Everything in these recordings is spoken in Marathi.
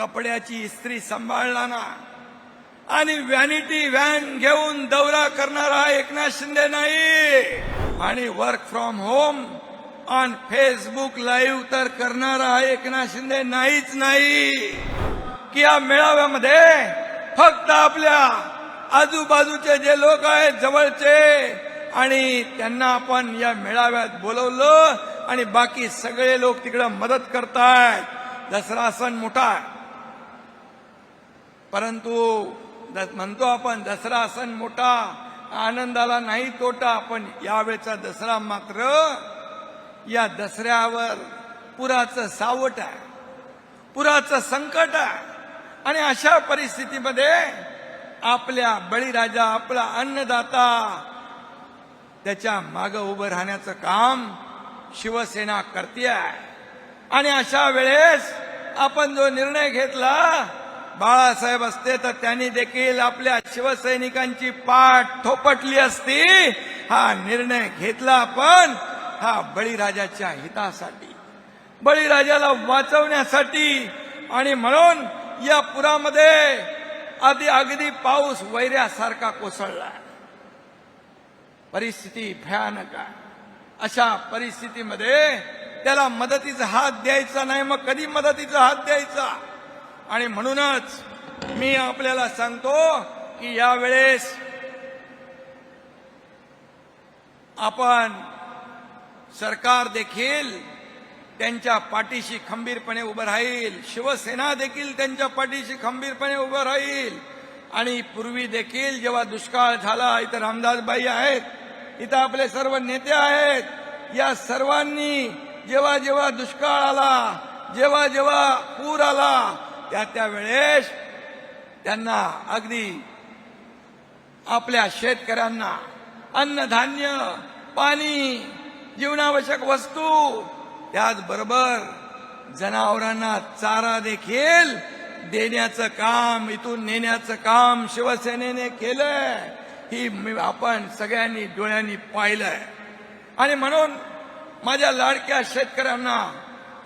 कपड्याची इस्त्री सांभाळला ना आणि व्हॅनिटी व्हॅन घेऊन दौरा करणारा एकनाथ शिंदे नाही. आणि work from home on Facebook live तर करणारा एकनाथ शिंदे नाहीच नाही. की या मेळाव्यामध्ये फक्त आपल्या आजूबाजूचे जे लोक आहेत जवळचे आणि त्यांना आपण या मेळाव्यात बोलवलं आणि बाकी सगळे लोक तिकडं मदत करतायत. दसरा सण मोठा आहे. परंतु म्हणतो आपण दसरा सण मोठा आनंदाला नाही तोटा पण यावेळचा दसरा मात्र या दसऱ्यावर पुराचं सावट आहे पुराचं संकट आहे. आणि अशा परिस्थितीमध्ये आपल्या बळीराजा आपला अन्नदाता त्याच्या माग उभं राहण्याचं काम शिवसेना करते आहे आणि अशा वेळेस आपण जो निर्णय घेतला बाळासाहेब असते तर त्यांनी देखील आपल्या शिवसैनिकांची पाठ थोपटली असती. हा निर्णय घेतला आपण. हा बळीराजाच्या हितासाठी बळीराजाला वाचवण्यासाठी आणि म्हणून या पुरामध्ये आधी अगदी पाऊस वैऱ्यासारखा कोसळला. परिस्थिती भयानक आहे. अशा परिस्थितीमध्ये त्याला मदतीचा हात द्यायचा नाही मग कधी मदतीचा हात द्यायचा? आणि म्हणूनच मी आपल्याला सांगतो की यावेळेस आपण सरकार देखील त्यांच्या पाठीशी खंबीरपणे उभं राहील. शिवसेना देखील त्यांच्या पाठीशी खंबीरपणे उभं राहील. आणि पूर्वी देखील जेव्हा दुष्काळ झाला इथं रामदासबाई आहेत इथं आपले सर्व नेते आहेत या सर्वांनी जेव्हा जेव्हा दुष्काळ आला जेव्हा जेव्हा पूर आला त्या त्या वेळेस त्यांना अगदी आपल्या शेतकऱ्यांना अन्नधान्य पाणी जीवनावश्यक वस्तू त्याचबरोबर जनावरांना चारा देखील देण्याचं काम इथून नेण्याचं काम शिवसेनेने केलंय. ही आपण सगळ्यांनी डोळ्यांनी पाहिलंय. आणि म्हणून माझ्या लाडक्या शेतकऱ्यांना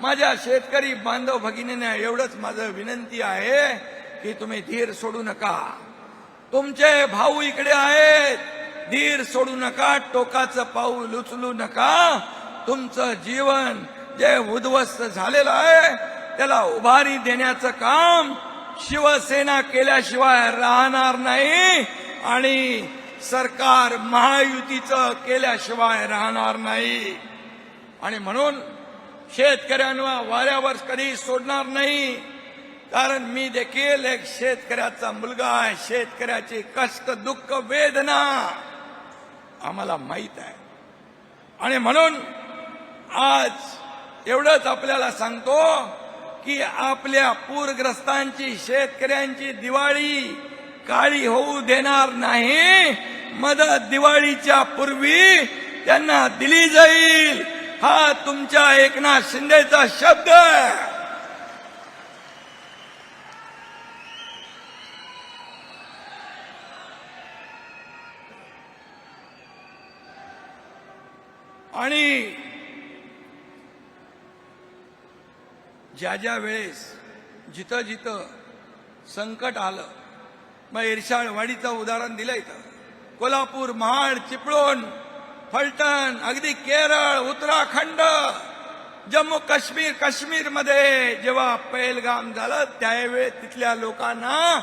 माझ्या शेतकरी बांधव भगिनींना एवढंच माझं विनंती आहे की तुम्ही धीर सोडू नका. तुमचे भाऊ इकडे आहेत. धीर सोडू नका टोकाचं पाऊल उचलू नका. तुमचं जीवन जे उद्ध्वस्त झालेलं आहे त्याला उभारी देण्याचं काम शिवसेना केल्याशिवाय राहणार नाही आणि सरकार महायुतीचं केल्याशिवाय राहणार नाही. आणि म्हणून शेतकऱ्यांना वाऱ्यावर कधी सोडणार नाही. कारण मी देखील एक शेतकऱ्याचा मुलगा आहे. शेतकऱ्याची कष्ट दुःख वेदना आम्हाला माहीत आहे. आणि म्हणून आज एवढंच आपल्याला सांगतो की आपल्या पूरग्रस्तांची शेतकऱ्यांची दिवाळी काळी होऊ देणार नाही. मदत दिवाळीच्या पूर्वी त्यांना दिली जाईल. हा तुमच्या एकनाथ शिंदेचा शब्द. आहे आणि ज्या ज्या वेळेस जिथं जिथं संकट आलं मग इर्षाळवाडीचं उदाहरण दिलं इथं. कोल्हापूर महाड चिपळूण फलटण अगदी केरळ उत्तराखंड जम्मू काश्मीर काश्मीरमध्ये जेव्हा पहिलगाम झालं त्यावेळी तिथल्या लोकांना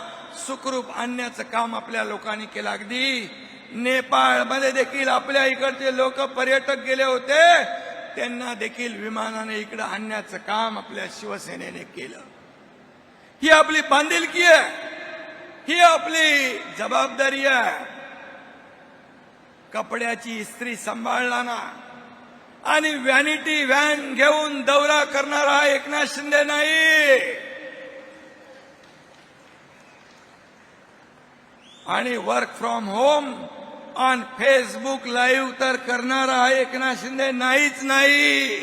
सुखरूप आणण्याचं काम आपल्या लोकांनी केलं. अगदी नेपाळमध्ये देखील आपल्या इकडचे लोक पर्यटक गेले होते त्यांना देखील विमानाने इकडे आणण्याचं काम आपल्या शिवसेनेने केलं. ही आपली बांधिलकी आहे. ही आपली जबाबदारी आहे. कपड्याची इस्त्री सांभाळला ना आणि व्हॅनिटी व्हॅन घेऊन दौरा करणारा एकनाथ शिंदे नाही. आणि work from home on Facebook live तर करणारा एकनाथ शिंदे नाहीच नाही.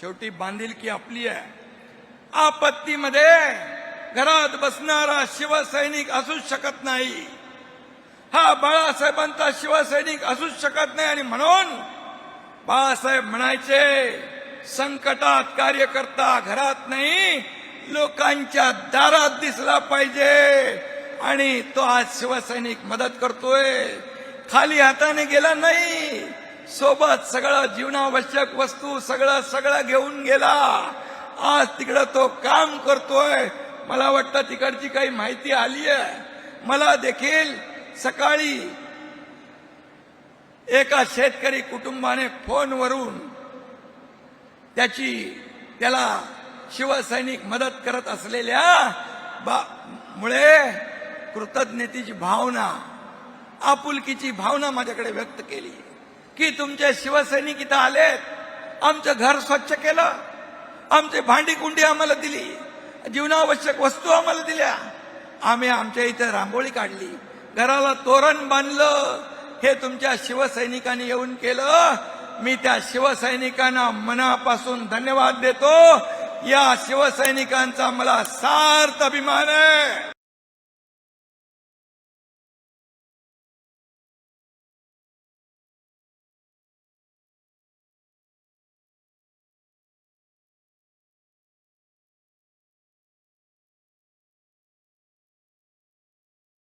शेवटी बांधिलकी आपली आहे. आपत्तीमध्ये घरात बसणारा शिवसैनिक असूच शकत नाही. हा बाळासाहेबांचा शिवसैनिक असूच शकत नाही आणि म्हणून बाळासाहेब म्हणायचे संकटात कार्यकर्ता घरात नाही लोकांच्या दारात दिसला पाहिजे आणि तो आज शिवसैनिक मदत करतोय. खाली हाताने गेला नाही सोबत सगळं जीवनावश्यक वस्तू सगळं सगळं घेऊन गेला. आज तिकडं तो काम करतोय. मला वाटतं तिकडची काही माहिती आली आहे मला देखील सकाळी एका शेतकरी कुटुंबाने फोनवरून त्याची त्याला शिवसैनिक मदत करत असलेल्या बा मुळे कृतज्ञतेची भावना आपुलकीची भावना माझ्याकडे व्यक्त केली. की तुमचे शिवसैनिक इथं आलेत. आमचं घर स्वच्छ केलं. आमची भांडी कुंडी आम्हाला दिली. जीवनावश्यक वस्तू आम्हाला दिल्या. आम्ही आमच्या इथं रांगोळी काढली. घराला तोरण बांधलं हे तुमच्या शिवसैनिकांनी येऊन केलं. मी त्या शिवसैनिकांना मनापासून धन्यवाद देतो. या शिवसैनिकांचा मला सार्थ अभिमान आहे.